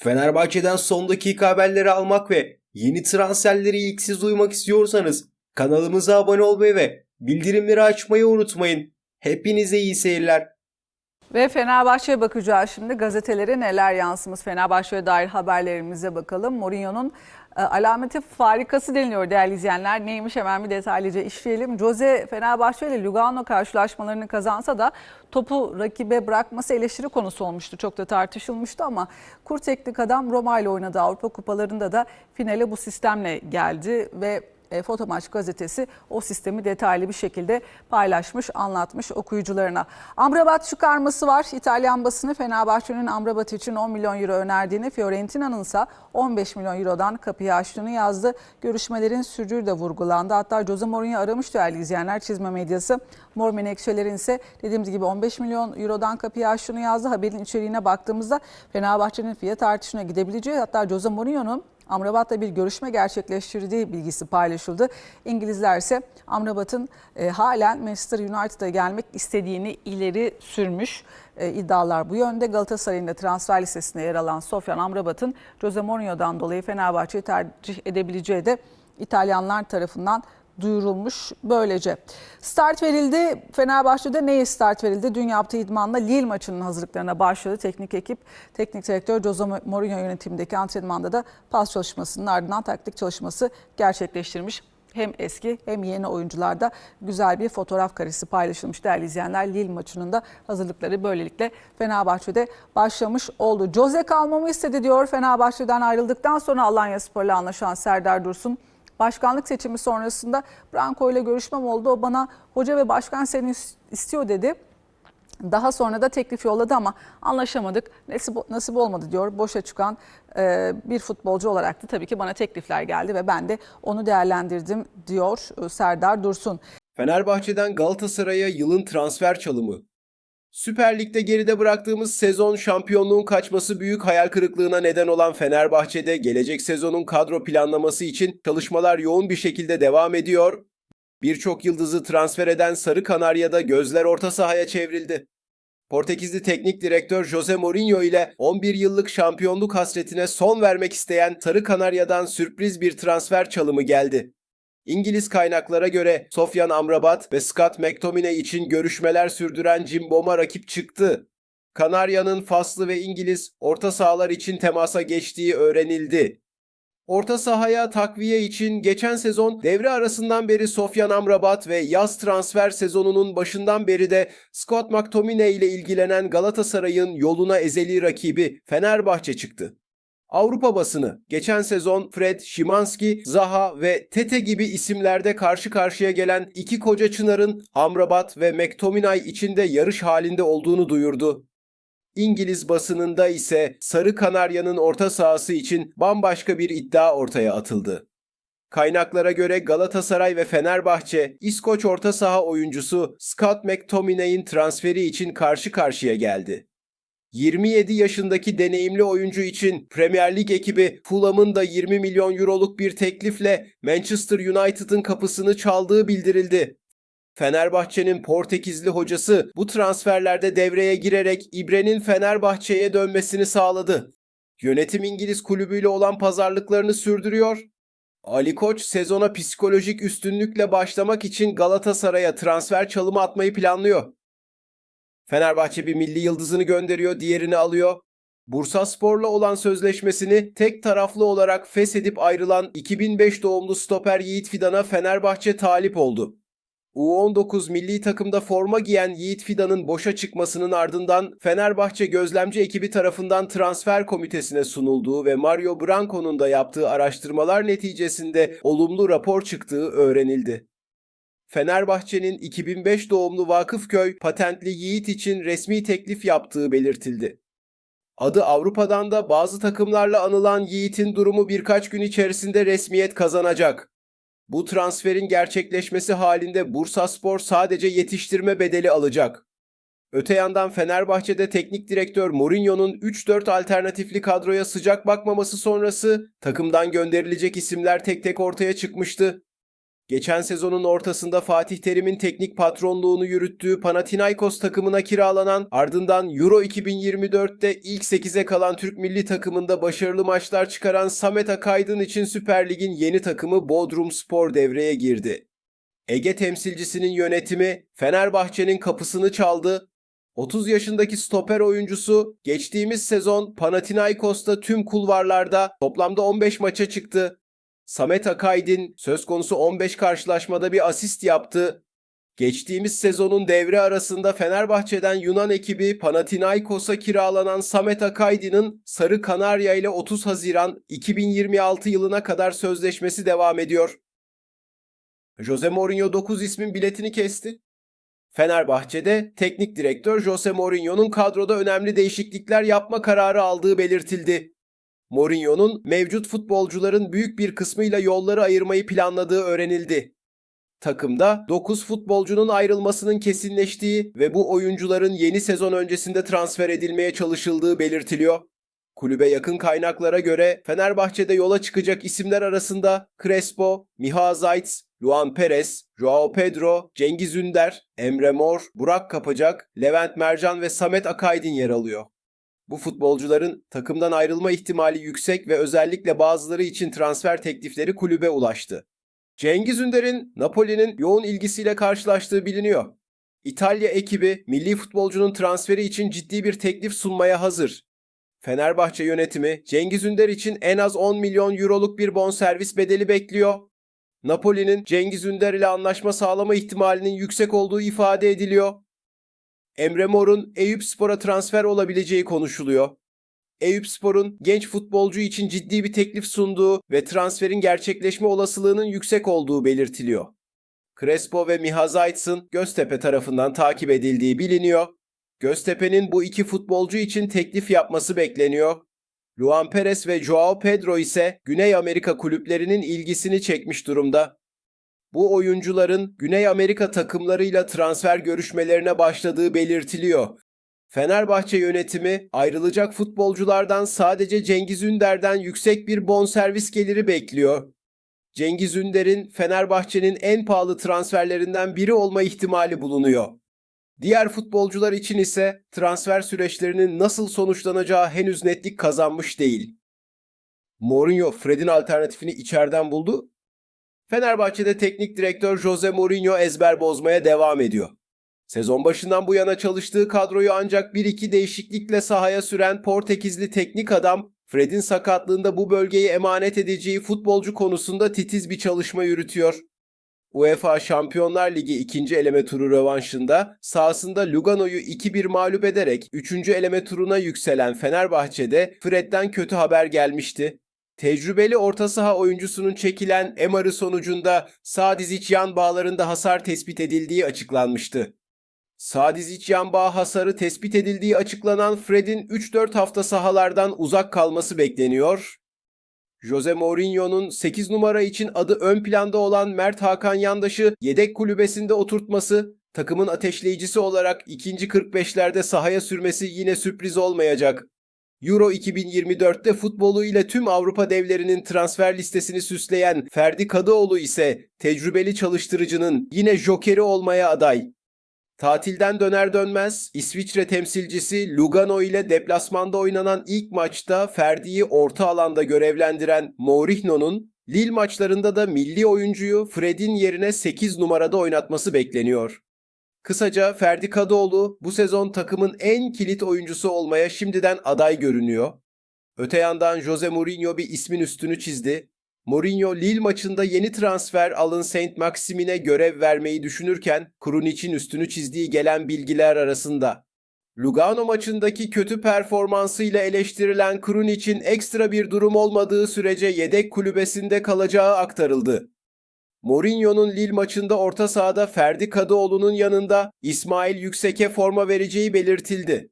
Fenerbahçe'den son dakika haberleri almak ve yeni transferleri ilk siz duymak istiyorsanız kanalımıza abone olmayı ve bildirimleri açmayı unutmayın. Hepinize iyi seyirler. Ve Fenerbahçe'ye bakacağız şimdi. Gazetelere neler yansımış Fenerbahçe'ye dair haberlerimize bakalım. Mourinho'nun alameti farikası deniliyor değerli izleyenler. Neymiş hemen bir detaylıca işleyelim. Jose Fenerbahçe ile Lugano karşılaşmalarını kazansa da topu rakibe bırakması eleştiri konusu olmuştu. Çok da tartışılmıştı ama kur teknik adam Roma ile oynadığı Avrupa kupalarında da finale bu sistemle geldi ve e, Fotomaç gazetesi o sistemi detaylı bir şekilde paylaşmış, anlatmış okuyucularına. Amrabat çıkarması var. İtalyan basını Fenerbahçe'nin Amrabat için 10 milyon euro önerdiğini, Fiorentina'nın ise 15 milyon eurodan kapıyı açtığını yazdı. Görüşmelerin sürdüğü de vurgulandı. Hatta Jose Mourinho aramış değerli izleyenler çizme medyası. Mor menekşelerin ise dediğimiz gibi 15 milyon eurodan kapıyı açtığını yazdı. Haberin içeriğine baktığımızda Fenerbahçe'nin fiyat artışına gidebileceği hatta Jose Mourinho'nun Amrabat'la bir görüşme gerçekleştirdiği bilgisi paylaşıldı. İngilizler ise Amrabat'ın e, halen Manchester United'a gelmek istediğini ileri sürmüş. E, iddialar bu yönde. Galatasaray'ın da transfer listesinde yer alan Sofyan Amrabat'ın Jose Mourinho'dan dolayı Fenerbahçe'yi tercih edebileceği de İtalyanlar tarafından duyurulmuş böylece. Start verildi. Fenerbahçe'de neye start verildi? Dün yaptığı idmanla Lille maçının hazırlıklarına başladı. Teknik ekip, teknik direktör Jose Mourinho yönetimindeki antrenmanda da pas çalışmasının ardından taktik çalışması gerçekleştirmiş. Hem eski hem yeni oyuncularda güzel bir fotoğraf karesi paylaşılmış değerli izleyenler. Lille maçının da hazırlıkları böylelikle Fenerbahçe'de başlamış oldu. Jose kalmamı istedi diyor Fenerbahçe'den ayrıldıktan sonra Alanya Spor'la anlaşan Serdar Dursun. Başkanlık seçimi sonrasında Branko ile görüşmem oldu. O bana hoca ve başkan seni istiyor dedi. Daha sonra da teklif yolladı ama anlaşamadık. Nasip, nasip olmadı diyor. Boşa çıkan e, bir futbolcu olarak da tabii ki bana teklifler geldi ve ben de onu değerlendirdim diyor e, Serdar Dursun. Fenerbahçe'den Galatasaray'a yılın transfer çalımı. Süper Lig'de geride bıraktığımız sezon şampiyonluğun kaçması büyük hayal kırıklığına neden olan Fenerbahçe'de gelecek sezonun kadro planlaması için çalışmalar yoğun bir şekilde devam ediyor. Birçok yıldızı transfer eden Sarı Kanarya'da gözler orta sahaya çevrildi. Portekizli teknik direktör Jose Mourinho ile 11 yıllık şampiyonluk hasretine son vermek isteyen Sarı Kanarya'dan sürpriz bir transfer çalımı geldi. İngiliz kaynaklara göre Sofyan Amrabat ve Scott McTominay için görüşmeler sürdüren Jim Bom'a rakip çıktı. Kanarya'nın Faslı ve İngiliz orta sahalar için temasa geçtiği öğrenildi. Orta sahaya takviye için geçen sezon devre arasından beri Sofyan Amrabat ve yaz transfer sezonunun başından beri de Scott McTominay ile ilgilenen Galatasaray'ın yoluna ezeli rakibi Fenerbahçe çıktı. Avrupa basını geçen sezon Fred, Şimanski, Zaha ve Tete gibi isimlerde karşı karşıya gelen iki koca Çınar'ın Amrabat ve McTominay içinde yarış halinde olduğunu duyurdu. İngiliz basınında ise Sarı Kanarya'nın orta sahası için bambaşka bir iddia ortaya atıldı. Kaynaklara göre Galatasaray ve Fenerbahçe, İskoç orta saha oyuncusu Scott McTominay'in transferi için karşı karşıya geldi. 27 yaşındaki deneyimli oyuncu için Premier Lig ekibi Fulham'ın da 20 milyon euroluk bir teklifle Manchester United'ın kapısını çaldığı bildirildi. Fenerbahçe'nin Portekizli hocası bu transferlerde devreye girerek İbre'nin Fenerbahçe'ye dönmesini sağladı. Yönetim İngiliz kulübüyle olan pazarlıklarını sürdürüyor. Ali Koç sezona psikolojik üstünlükle başlamak için Galatasaray'a transfer çalımı atmayı planlıyor. Fenerbahçe bir milli yıldızını gönderiyor, diğerini alıyor. Bursa Spor'la olan sözleşmesini tek taraflı olarak feshedip ayrılan 2005 doğumlu stoper Yiğit Fidan'a Fenerbahçe talip oldu. U19 milli takımda forma giyen Yiğit Fidan'ın boşa çıkmasının ardından Fenerbahçe gözlemci ekibi tarafından transfer komitesine sunulduğu ve Mario Branco'nun da yaptığı araştırmalar neticesinde olumlu rapor çıktığı öğrenildi. Fenerbahçe'nin 2005 doğumlu Vakıfköy patentli Yiğit için resmi teklif yaptığı belirtildi. Adı Avrupa'dan da bazı takımlarla anılan Yiğit'in durumu birkaç gün içerisinde resmiyet kazanacak. Bu transferin gerçekleşmesi halinde Bursaspor sadece yetiştirme bedeli alacak. Öte yandan Fenerbahçe'de teknik direktör Mourinho'nun 3-4 alternatifli kadroya sıcak bakmaması sonrası takımdan gönderilecek isimler tek tek ortaya çıkmıştı. Geçen sezonun ortasında Fatih Terim'in teknik patronluğunu yürüttüğü Panathinaikos takımına kiralanan ardından Euro 2024'te ilk 8'e kalan Türk milli takımında başarılı maçlar çıkaran Samet Akaydın için Süper Lig'in yeni takımı Bodrum Spor devreye girdi. Ege temsilcisinin yönetimi Fenerbahçe'nin kapısını çaldı 30 yaşındaki stoper oyuncusu geçtiğimiz sezon Panathinaikos'ta tüm kulvarlarda toplamda 15 maça çıktı. Samet Akaydin söz konusu 15 karşılaşmada bir asist yaptı. Geçtiğimiz sezonun devre arasında Fenerbahçe'den Yunan ekibi Panathinaikos'a kiralanan Samet Akaydin'in Sarı Kanarya ile 30 Haziran 2026 yılına kadar sözleşmesi devam ediyor. Jose Mourinho 9 ismin biletini kesti. Fenerbahçe'de teknik direktör Jose Mourinho'nun kadroda önemli değişiklikler yapma kararı aldığı belirtildi. Mourinho'nun mevcut futbolcuların büyük bir kısmıyla yolları ayırmayı planladığı öğrenildi. Takımda 9 futbolcunun ayrılmasının kesinleştiği ve bu oyuncuların yeni sezon öncesinde transfer edilmeye çalışıldığı belirtiliyor. Kulübe yakın kaynaklara göre Fenerbahçe'de yola çıkacak isimler arasında Crespo, Miha Zayt, Luan Perez, Joao Pedro, Cengiz Ünder, Emre Mor, Burak Kapacak, Levent Mercan ve Samet Akaydin yer alıyor. Bu futbolcuların takımdan ayrılma ihtimali yüksek ve özellikle bazıları için transfer teklifleri kulübe ulaştı. Cengiz Ünder'in Napoli'nin yoğun ilgisiyle karşılaştığı biliniyor. İtalya ekibi milli futbolcunun transferi için ciddi bir teklif sunmaya hazır. Fenerbahçe yönetimi Cengiz Ünder için en az 10 milyon euroluk bir bonservis bedeli bekliyor. Napoli'nin Cengiz Ünder ile anlaşma sağlama ihtimalinin yüksek olduğu ifade ediliyor. Emre Mor'un Eyüp Spor'a transfer olabileceği konuşuluyor. Eyüp Spor'un genç futbolcu için ciddi bir teklif sunduğu ve transferin gerçekleşme olasılığının yüksek olduğu belirtiliyor. Crespo ve Miha Zayt'sın Göztepe tarafından takip edildiği biliniyor. Göztepe'nin bu iki futbolcu için teklif yapması bekleniyor. Luan Perez ve Joao Pedro ise Güney Amerika kulüplerinin ilgisini çekmiş durumda. Bu oyuncuların Güney Amerika takımlarıyla transfer görüşmelerine başladığı belirtiliyor. Fenerbahçe yönetimi ayrılacak futbolculardan sadece Cengiz Ünder'den yüksek bir bonservis geliri bekliyor. Cengiz Ünder'in Fenerbahçe'nin en pahalı transferlerinden biri olma ihtimali bulunuyor. Diğer futbolcular için ise transfer süreçlerinin nasıl sonuçlanacağı henüz netlik kazanmış değil. Mourinho Fred'in alternatifini içeriden buldu. Fenerbahçe'de teknik direktör Jose Mourinho ezber bozmaya devam ediyor. Sezon başından bu yana çalıştığı kadroyu ancak 1-2 değişiklikle sahaya süren Portekizli teknik adam Fred'in sakatlığında bu bölgeyi emanet edeceği futbolcu konusunda titiz bir çalışma yürütüyor. UEFA Şampiyonlar Ligi ikinci eleme turu rövanşında sahasında Lugano'yu 2-1 mağlup ederek 3. eleme turuna yükselen Fenerbahçe'de Fred'den kötü haber gelmişti. Tecrübeli orta saha oyuncusunun çekilen MR'ı sonucunda sağ diz iç yan bağlarında hasar tespit edildiği açıklanmıştı. Sağ diz iç yan bağ hasarı tespit edildiği açıklanan Fred'in 3-4 hafta sahalardan uzak kalması bekleniyor. Jose Mourinho'nun 8 numara için adı ön planda olan Mert Hakan Yandaş'ı yedek kulübesinde oturtması, takımın ateşleyicisi olarak ikinci 45'lerde sahaya sürmesi yine sürpriz olmayacak. Euro 2024'te futbolu ile tüm Avrupa devlerinin transfer listesini süsleyen Ferdi Kadıoğlu ise tecrübeli çalıştırıcının yine jokeri olmaya aday. Tatilden döner dönmez İsviçre temsilcisi Lugano ile deplasmanda oynanan ilk maçta Ferdi'yi orta alanda görevlendiren Mourinho'nun Lille maçlarında da milli oyuncuyu Fred'in yerine 8 numarada oynatması bekleniyor. Kısaca Ferdi Kadıoğlu bu sezon takımın en kilit oyuncusu olmaya şimdiden aday görünüyor. Öte yandan Jose Mourinho bir ismin üstünü çizdi. Mourinho Lille maçında yeni transfer Alın Saint Maximin'e görev vermeyi düşünürken Krunic'in üstünü çizdiği gelen bilgiler arasında. Lugano maçındaki kötü performansıyla eleştirilen Krunic'in ekstra bir durum olmadığı sürece yedek kulübesinde kalacağı aktarıldı. Mourinho'nun Lille maçında orta sahada Ferdi Kadıoğlu'nun yanında İsmail Yüksek'e forma vereceği belirtildi.